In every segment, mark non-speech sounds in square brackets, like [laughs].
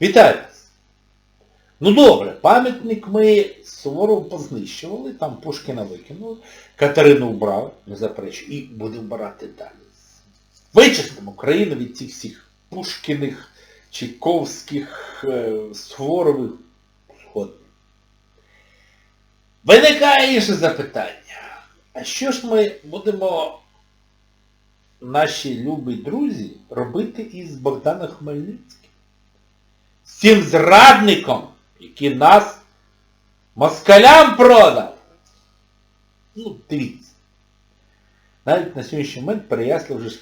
Вітаю! Ну добре, пам'ятник ми суворо познищували, там Пушкіна викинули, Катерину вбрав, не заперечую, і будемо брати далі. Вичистимо Україну від цих всіх Пушкіних, Чайковських, е, Суворових сходів. Виникає інше запитання. А що ж ми будемо, наші любі друзі, робити із Богданом Хмельницьким? Цим зрадником, який нас москалям продав? Ну, дивіться. Навіть на сьогоднішній момент Переяслав вже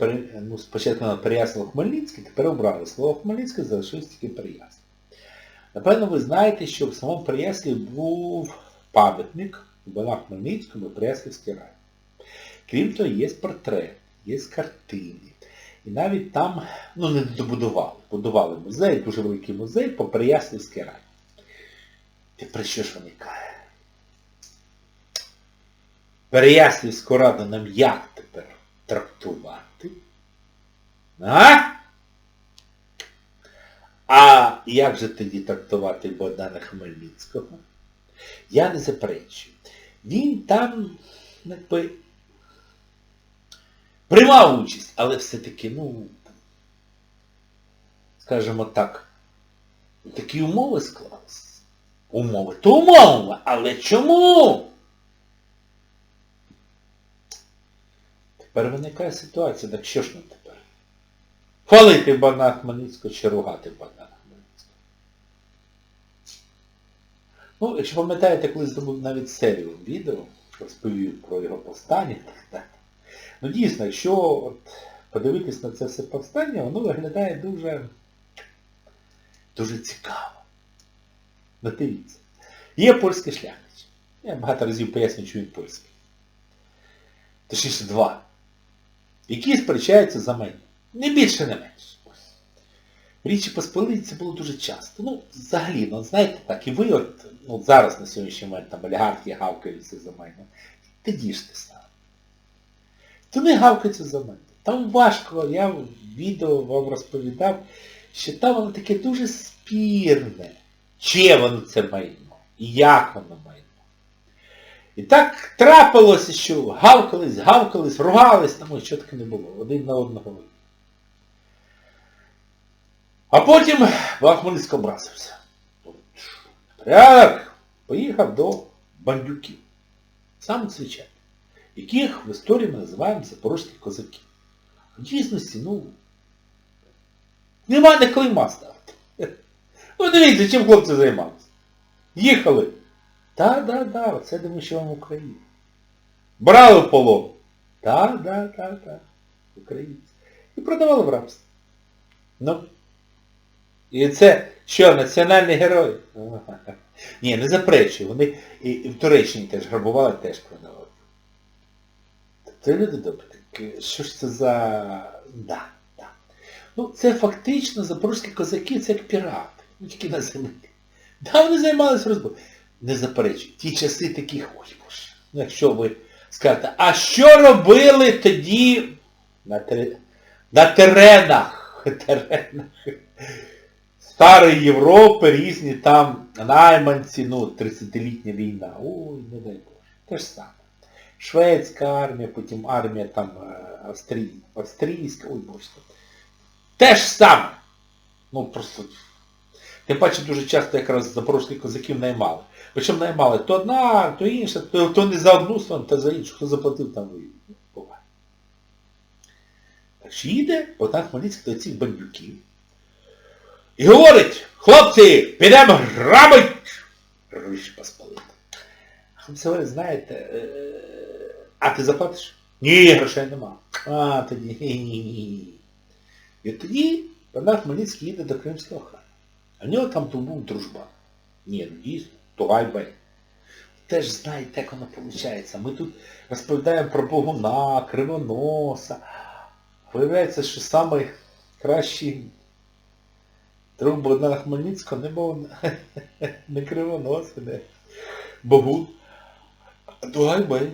е, ну, спочатку на Переяслав Хмельницький, тепер обрали слово Хмельницьке, залишився тільки Переяслав. Напевно, ви знаєте, що в самому Переяславі був пам'ятник Богдану Хмельницькому і Переяславський рай. Крім того, є портрет, є картини. І навіть там, ну не добудували, будували музей, дуже великий музей по Переяславський рай. Тепер що ж виникає? Переяславську раду нам як тепер трактувати? А? А як же тоді трактувати Богдана Хмельницького? Я не заперечую. Він там, якби, приймав участь, але все-таки, ну, скажімо так, такі умови склалися. Умови. То умови, але чому? Тепер виникає ситуація, так що ж нам тепер? Хвалити Богдана Хмельницького чи ругати Богдана Хмельницького? Ну, якщо пам'ятаєте, коли зробив навіть серію відео, розповів про його повстання, так, так. Ну дійсно, якщо от, подивитись на це все повстання, воно виглядає дуже, дуже цікаво. Ну дивіться. Є польський шляхтич. Я багато разів пояснюю, що він польський. Точніше два. Які сперечаються за мене. Не більше, не менше. Річі Посполиті це було дуже часто. Ну, взагалі, ну знаєте так, і ви от, ну, зараз на сьогоднішній момент там олігархи гавкаються за мене. Тоді ж те саме. То не гавкаються за мене. Там важко, я в відео вам розповідав, що там воно таке дуже спірне. Чиє воно це майно? І як воно майно? І так трапилося, що гавкались, гавкались, ругались, ось чого таке не було. Один на одного. А потім Богдан образився. Порядок поїхав до бандюків. Саме звичайно. Яких в історії ми називаємо запорозькі козаки. В дійсності, ну, нема де клейма ставити. Ну дивіться, чим хлопці займалися. Їхали. Так, так, так, оце думаю, що вам Україна. Брали полон. Так, так, так, так. Українці. І продавали в рабство. Ну. І це що, національні герої? Ні, не заперечую. Вони і в Туреччині теж грабували, теж продавали. Це люди добрі. Що ж це за... Да, да. Ну, це фактично запорозькі козаки, це як пірати. Ну, тільки на землі. Да, вони займалися розбором. Не заперечую. Ті часи таких, ой боже. Ну, якщо ви скажете, а що робили тоді на, тер... на теренах, [laughs] теренах Старої Європи, різні там найманці, ну, 30-літня війна. Ой, не дай Боже. Те ж саме. Шведська армія, потім армія там е, австрій... австрійська, ой боже. Те ж саме. Ну просто. Тим паче дуже часто якраз запорозьких козаків наймали. Причому наймали то одна, то інша, то, то не за одну сторону, то за іншу. Хто заплатив, там буває. Так що їде Богдан Хмельницький до цих бандюків. І говорить, хлопці, підемо грабить! Річ Посполита. А хлопці говорять, знаєте, е, а ти заплатиш? Ні, грошей нема. А, тоді. І тоді Богдан Хмельницький їде до Кримського хану. А в нього там був дружба. Ні, ну дійсно, Тугай Бей. Теж знаєте, як воно виходить. Ми тут розповідаємо про Богуна, Кривоноса. Виявляється, що найкращий друг Богдана Хмельницького не був [laughs] не Кривонос, не Богун. А Тугай Бей.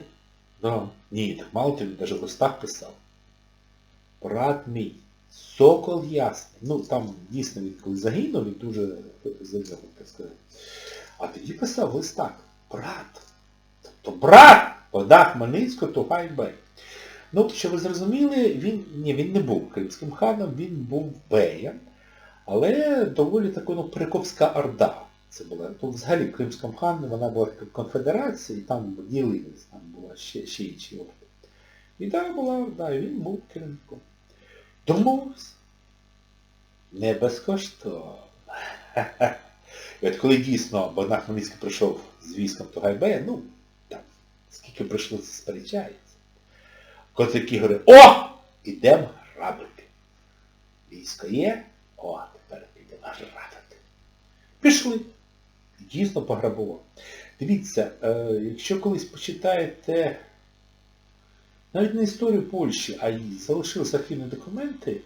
Да. Ні, так мало тобі навіть в листах писав. Брат мій, Сокол ясний. Ну там дійсно він коли загинув, він дуже загинув, так сказати. А тоді писав лист так. Брат. Тобто брат Богдан Хмельницького Тугай Бей. Ну, що ви зрозуміли, він, ні, він не був кримським ханом, він був беєм, але доволі така ну, Приковська Орда. Була. Ну, взагалі в Кримському вона була така конфедерація, і там ділились, там була ще, ще інші орди. І так була і він був керівником. Домовився. Не безкоштовно. От коли дійсно Богдан Хмельницький прийшов з військом Тугайбея, ну, там, скільки прийшло, це сперечається. Козаки говорять, о! Ідемо грабити. Військо є, о, тепер підемо грабити. Пішли. Дійсно пограбував. Дивіться, е, якщо колись почитаєте навіть не історію Польщі, а й залишилися архівні документи,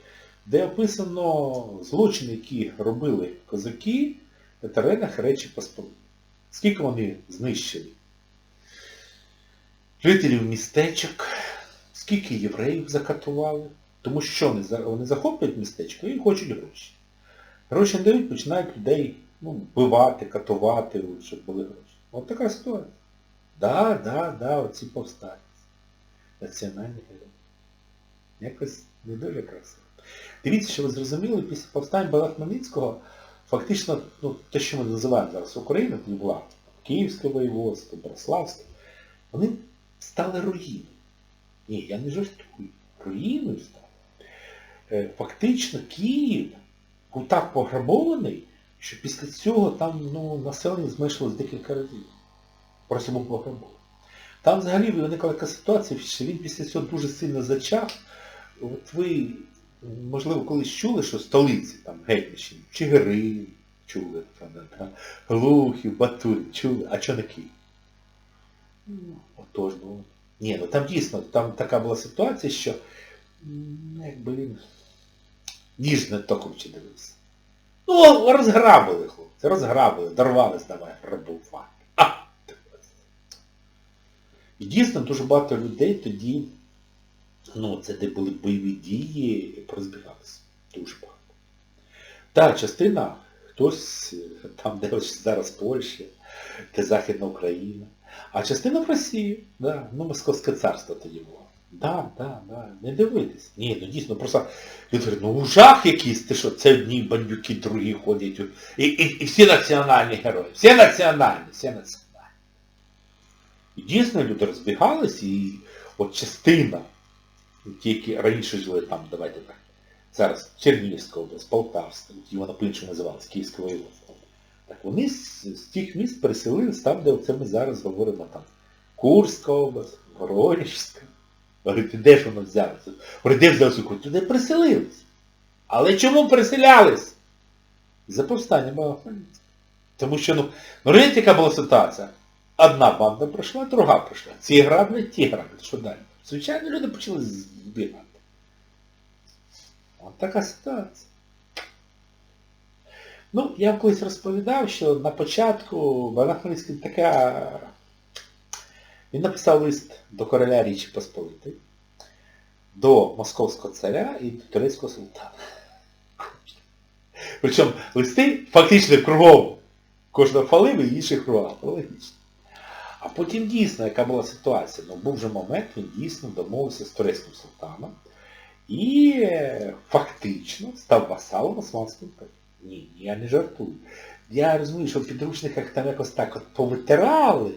де описано злочини, які робили козаки на теренах Речі Посполити. Скільки вони знищили жителів містечок, скільки євреїв закатували, тому що вони захоплюють містечко і хочуть гроші. Гроші не дають, починають людей ну, вбивати, катувати, щоб були гроші. От така ситуація. Да, да, да, оці повстанці. Національні герої. Якось не дуже красиво. Дивіться, що ви зрозуміли, після повстань Хмельницького фактично, ну, те, що ми називаємо зараз Україна, тоді була Київське воєводство, Браславське, вони стали руїною. Ні, я не жартую. Руїною стали. Е, Фактично Київ був так пограбований, що після цього там ну, населення зменшилось декілька разів. Просто був пограбований. Там взагалі виникла така ситуація, що він після цього дуже сильно зачав. От ви, можливо, колись чули, що столиці, там, Гетьманщини, Чигирин, чули, там, да, Глухів, Батурин, чули, а чого не Київ? Ну, Отож, ну. Ні, ну там дійсно, там така була ситуація, що м, якби він ніжно током чи дивився. Ну, розграбили, хлопці, розграбили, дорвались давай грабувати. І дійсно дуже багато людей тоді, ну, це де були бойові дії, розбігалися. Дуже багато. Так, частина, хтось е, там, де зараз Польща, де Західна Україна, а частина в Росії, да, ну Московське царство тоді було. Да, да, да, не дивитись. Ні, ну дійсно, просто люди говорять, ну жах якийсь, ти що, це одні бандюки, другі ходять. І, і, і всі національні герої. Всі національні, всі національні. І дійсно люди розбігались, і от частина, ті, які раніше жили там, давайте так, зараз Чернігівська область, Полтавська, ті вона по-іншому називалась, Київське воєводство. Так вони з, з тих міст переселились там, де оце ми зараз говоримо там. Курська область, Воронежська. Говорите, де ж воно взялося? Говорить, де взялося? Туди переселились. Але чому переселялись? За повстання Багахмельницького. Тому що, ну, ну розумієте, яка була ситуація? Одна банда пройшла, друга пройшла. Ці граблять, ті граблять. Що далі? Звичайно, люди почали збігати. От така ситуація. Ну, я колись розповідав, що на початку Богдан така... Він написав лист до короля Річі Посполитої, до московського царя і до турецького султана. Причому листи фактично кругом кожного фалив і інших. Логічно. А потім дійсно, яка була ситуація? Ну, був же момент, він дійсно домовився з турецьким султаном і е, фактично став васалом Османської імперії. Ні, я не жартую. Я розумію, що в підручниках там якось так от повитирали.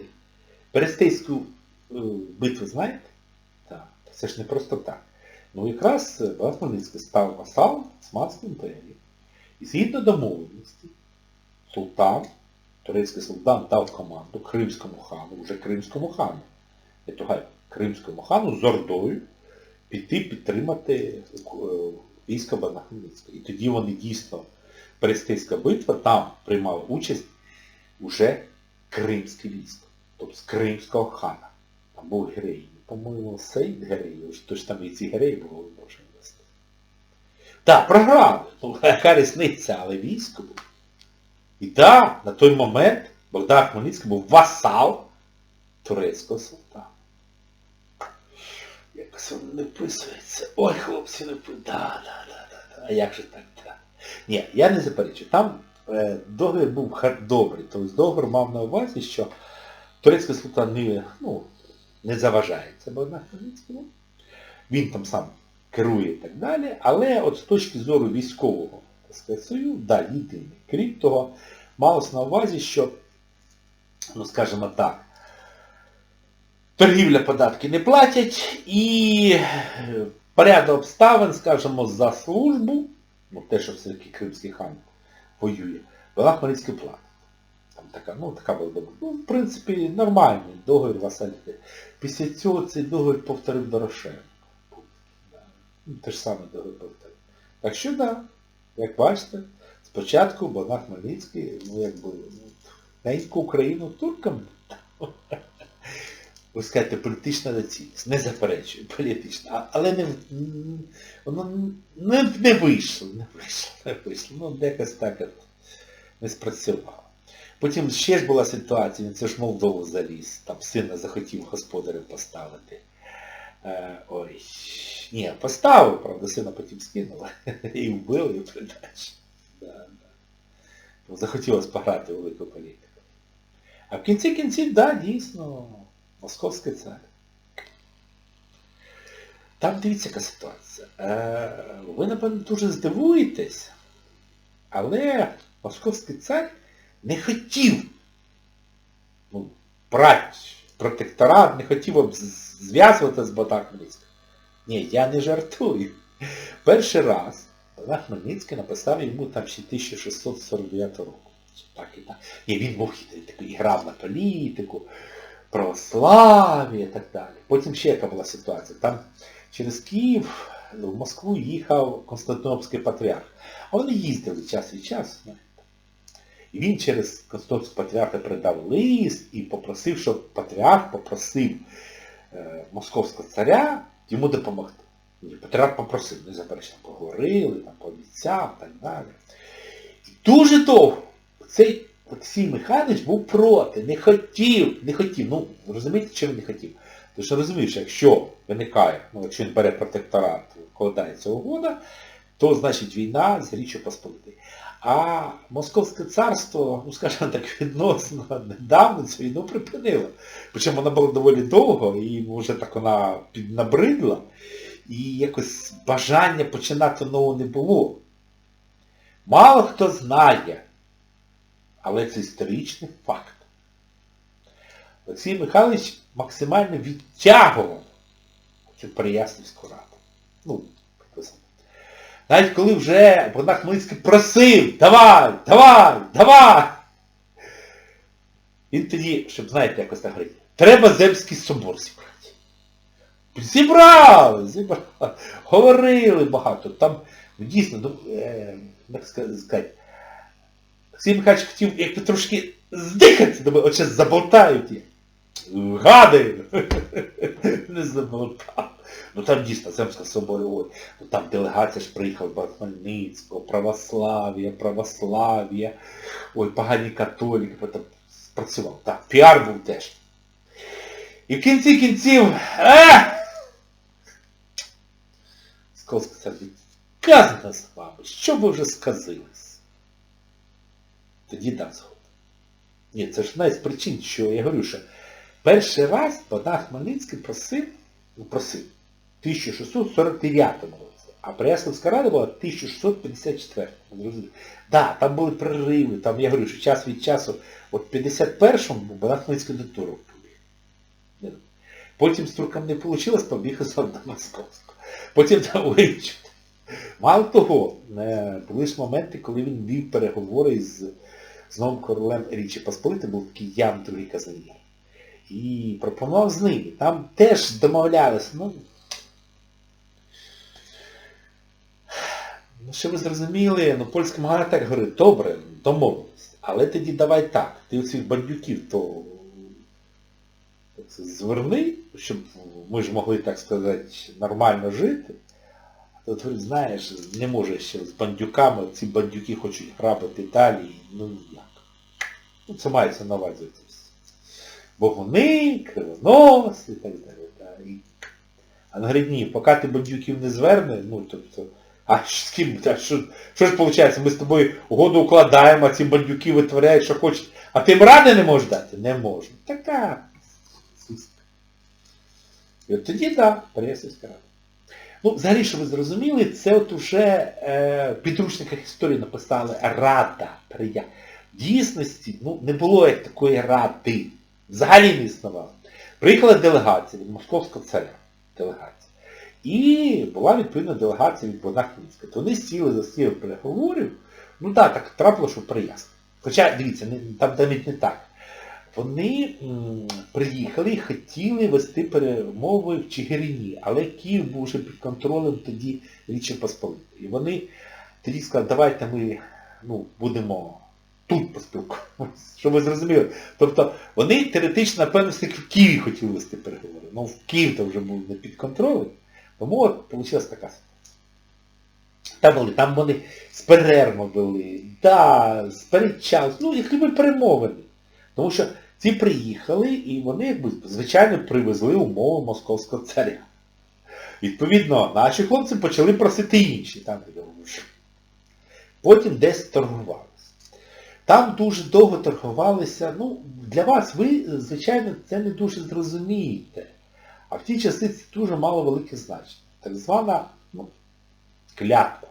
Берестейську е, битву, знаєте? Так. Це ж не просто так. Ну якраз е, Хмельницький став васалом Османської імперії. І згідно домовленості, султан, турецький султан дав команду Кримському хану, вже Кримському хану, не тугай, Кримському хану з Ордою піти підтримати е, військо Богдана Хмельницького. І тоді вони дійсно, Берестейська битва, там приймав участь уже кримське військо, тобто з Кримського хана. Там був герей. По-моєму, Сейд герей, то там і ці гереї були боже вести. Так, програли. Ну, яка різниця, але військо було. І так, на той момент Богдан Хмельницький був васал турецького султана. Якось воно не вписується. Ой, хлопці, не вписується. Да, да, да, да, А як же так? Да. Ні, я не заперечую. Там е, договір був добрий. Тобто договір мав на увазі, що турецький султан не, ну, не заважає. Це Богдан Хмельницький. ну. Він там сам керує і так далі. Але от з точки зору військового союзу, да, єдиний. Крім того, малось на увазі, що, ну скажімо так, торгівля податки не платять і е, порядок обставин, скажімо, за службу, ну те, що все-таки Кримський хан воює, була Хмельницький плата. Така, ну, така була. Ну, в принципі, нормальний договір васаліти. Після цього цей договір повторив Дорошенко. Ну, те ж саме договір повторив. Так що, да, як бачите, спочатку Богдан Хмельницький, ну, якби, ну, неньку Україну туркам [laughs] ви скажете, політична доцільність. Не заперечую, політична. Але не, воно не, не вийшло, не вийшло, не вийшло. Ну, якось так не спрацювало. Потім ще ж була ситуація, він це ж Молдову заліз, там сина захотів господарем поставити. Е, ой, ні, поставив, правда, сина потім скинули [laughs] і вбили і придачі. Да, да. Захотілося пограти велику політику. А в кінці кінців, да, дійсно, московський цар. Там дивіться яка ситуація. Е, ви, напевно, дуже здивуєтесь, але московський цар не хотів ну, брати протекторат, не хотів зв'язувати з Богданом Хмельницьким. Ні, я не жартую. Перший раз Богдан Хмельницький написав йому там ще 1649 року. Так і так. Ні, він був такий, грав на політику, православ'я і так далі. Потім ще яка була ситуація. Там через Київ в Москву їхав Константинопольський патріарх. А вони їздили час від часу. І він через Константинопольського патріарха передав лист і попросив, щоб патріарх попросив е, московського царя йому допомогти. Патріарх попросив, не заперечно, поговорили, там, пообіцяв, так далі. І дуже довго цей Олексій Михайлович був проти, не хотів, не хотів. Ну, розумієте, чому не хотів? Тому що розумієш, якщо виникає, ну якщо він бере протекторат, вкладається угода, то значить війна з Річчю Посполитою. А Московське царство, ну скажімо так, відносно недавно цю війну припинило. Причому вона була доволі довго і вже так вона піднабридла. І якось бажання починати нову не було. Мало хто знає, але це історичний факт. Олексій Михайлович максимально відтягував цю Переяслівську раду. Ну. Навіть коли вже Богдан Хмельницький просив, давай, давай, давай. Він тоді, щоб знаєте, якось так говорить, треба Земський собор зібрати. Зібрали, зібрали. Говорили багато. Там ну, дійсно, ну, е, як сказати, Олексій Михайлович хотів як трошки здихати, думаю, от заболтають їх. Гади! [laughs] Не заболтав. Ну там дійсно Земська соборі, ой, ну там делегація ж приїхала Хмельницького, православ'я, православ'я, ой, погані католіки, потім спрацював. Так, піар був теж. І в кінці кінців, е! Сколський цар казано з вами, що ви вже сказились? Тоді дав згоду. Ні, це ж одна із причин, що я говорю, що перший раз Богдан Хмельницький просив, просив, в 1649 році, а Переяславська рада була в 1654 Так, да, там були прориви, там я говорю, що час від часу, от в 51-му Богдан Хмельницький до турок побіг. Потім з турком не вийшло, побіг із до Московського. Потім там [laughs] вивчив. Мало того, е, були ж моменти, коли він вів переговори з, з новим королем Річі Посполити, був такий Ян другий Казимір. І пропонував з ними. Там теж домовлялись, ну, ну що ви зрозуміли, ну польська могла говорить, добре, домовились. Але тоді давай так, ти оцих бандюків то зверни, щоб ми ж могли, так сказати, нормально жити. То ти знаєш, не може ще з бандюками, ці бандюки хочуть грабити далі, ну ніяк. Ну це мається на увазі це все. Богуни, кривонос і так далі. Та, і... А на говорить, ні, поки ти бандюків не зверне, ну тобто А з ким? А що, що ж виходить? Ми з тобою угоду укладаємо, а ці бандюки витворяють, що хочуть. А ти їм ради не можеш дати? Не можу. Така. І от тоді, так, да, Переяславська рада. Ну, взагалі, що ви зрозуміли, це от уже е, в підручниках історії написали Рада. В дійсності ну, не було як такої ради. Взагалі не існувало. Приїхала делегація від Московського царя. Делегація. І була відповідна делегація від Хмельницького. То вони сіли за стіл переговорів. Ну так, так трапило, що приясно. Хоча, дивіться, там навіть не так. Вони приїхали і хотіли вести перемови в Чигирині, але Київ був вже під контролем тоді Річі Посполитої. І вони тоді сказали, давайте ми ну, будемо тут поспілкуватися. Щоб ви зрозуміли. Тобто вони теоретично, напевно, все-таки в Києві хотіли вести переговори. Ну в Київ то вже був не під контролем. Тому от вийшла така ситуація. Там були, там вони з перервами були, да, сперечались, ну, як ніби перемовини. Тому що ці приїхали і вони, якби, звичайно, привезли умови московського царя. Відповідно, наші хлопці почали просити інші, там. Потім десь торгувалися. Там дуже довго торгувалися, ну, для вас, ви, звичайно, це не дуже зрозумієте. А в ті часи це дуже мало велике значення. Так звана ну, клятва.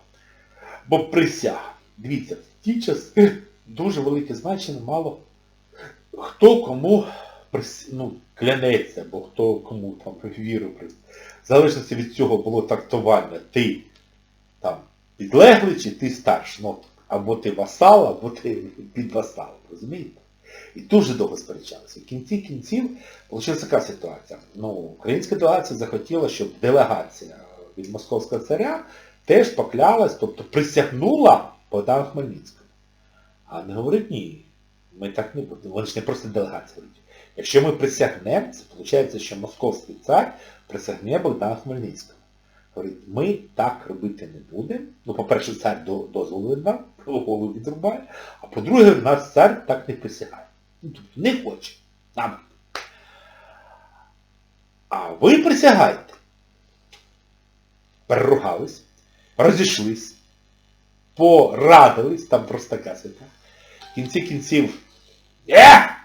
Бо присяга. Дивіться, в ті часи дуже велике значення мало хто кому прис- ну, клянеться, бо хто кому там віру прис. В залежності від цього було трактування. Ти там підлеглий чи ти старший. Ну, або ти васал, або ти підвасал. Розумієте? І дуже довго сперечалися. В кінці кінців вийшла така ситуація. Ну, українська делегація захотіла, щоб делегація від московського царя теж поклялась, тобто присягнула Богдану Хмельницькому. А не говорить ні. Ми так не будемо. Вони ж не просто делегація говорять. Якщо ми присягнемо, це виходить, що московський цар присягне Богдану Хмельницькому. Говорить, ми так робити не будемо. Ну, по-перше, цар до- дозволу не дав, голову відрубає, а по-друге, наш цар так не присягає. Ну, тобто не хоче. Нам. А ви присягайте. Переругались, розійшлись, порадились, там просто така. В кінці кінців. Є!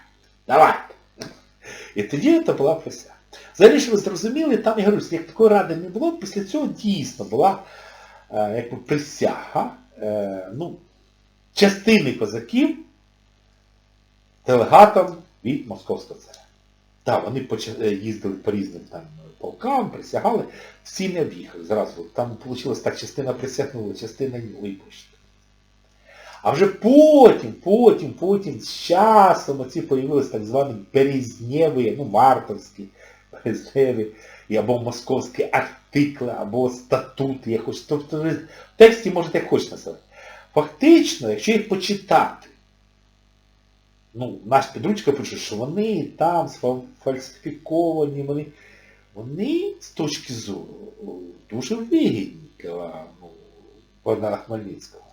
Давайте! І тоді це була присяга. Взагалі, що ви зрозуміли, там, я говорю, як такої ради не було, після цього дійсно була е, якби присяга е, ну, частини козаків делегатом від Московського царя. Так, вони е, їздили по різним там полкам, присягали, всі не об'їхали зразу. Там вийшло так, частина присягнула, частина випущена. А вже потім, потім, потім, з часом оці появились так звані березнєві, ну, мартовські, березнєві, або московські артикли, або статути, я хочу. Тобто в тексті можете як хочете називати. Фактично, якщо їх почитати, ну, наш підручка пише, що вони там сфальсифіковані, вони, вони з точки зору дуже вигідні для ну, Богдана Хмельницького.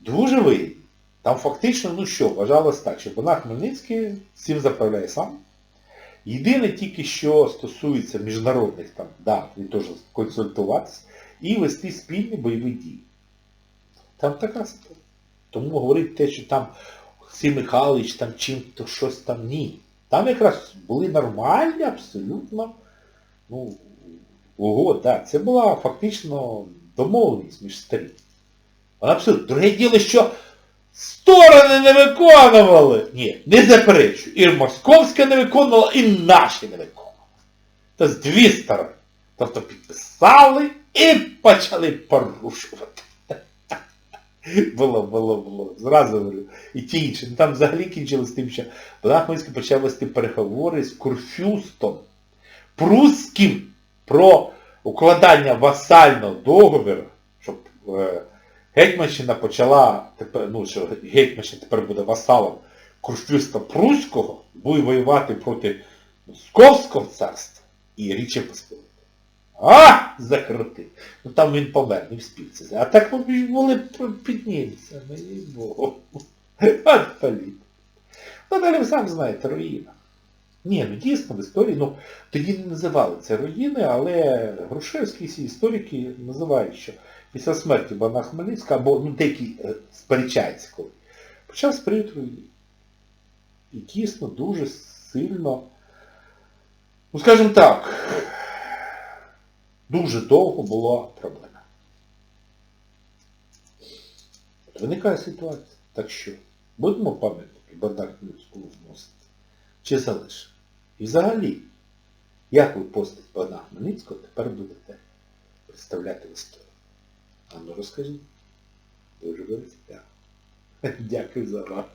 Дуже вигідні. Там фактично, ну що, вважалось так, що Богдан Хмельницький всім заправляє сам. Єдине тільки, що стосується міжнародних там, да, він теж консультуватися і вести спільні бойові дії. Там така ситуація. Тому говорить те, що там Олексій Михайлович там чим-то щось там ні. Там якраз були нормальні, абсолютно, ну, угод, да. Це була фактично домовленість між сторін. Вона абсолютно. Друге діло, що сторони не виконували. Ні, не заперечую. І московська не виконувала, і наші не виконували. Тобто дві сторони. Тобто підписали і почали порушувати. Було, було, було. Зразу говорю. І ті інші. Ну, там взагалі кінчилось тим, що Богдан Хмельницький почав вести переговори з Курфюстом Прусським про укладання васального договору, щоб е, Гетьманщина почала, тепер, ну, що Гетьманщина тепер буде васалом Курфюста Пруського, буде воювати проти Московського царства і Річі Посполитої. А! Закрутив. Ну там він помер, не вспів це. А так ми ж були піднімся, мені Богу. От. Ну далі ви сам знаєте, руїна. Ні, ну дійсно в історії, ну тоді не називали це руїни, але Грушевські всі історики називають, що після смерті Богдана Хмельницького, або ну деякі е, сперечаються коли, почався період руїни. І дійсно дуже сильно, ну скажімо так, дуже довго була проблема. От Виникає ситуація. Так що, будемо пам'ятники Богдана Хмельницького вносити? Чи залишимо? І взагалі, як ви постать Богдана Хмельницького тепер будете представляти в історії? А ну розкажіть. Дуже дуже. [laughs] Дякую за увагу.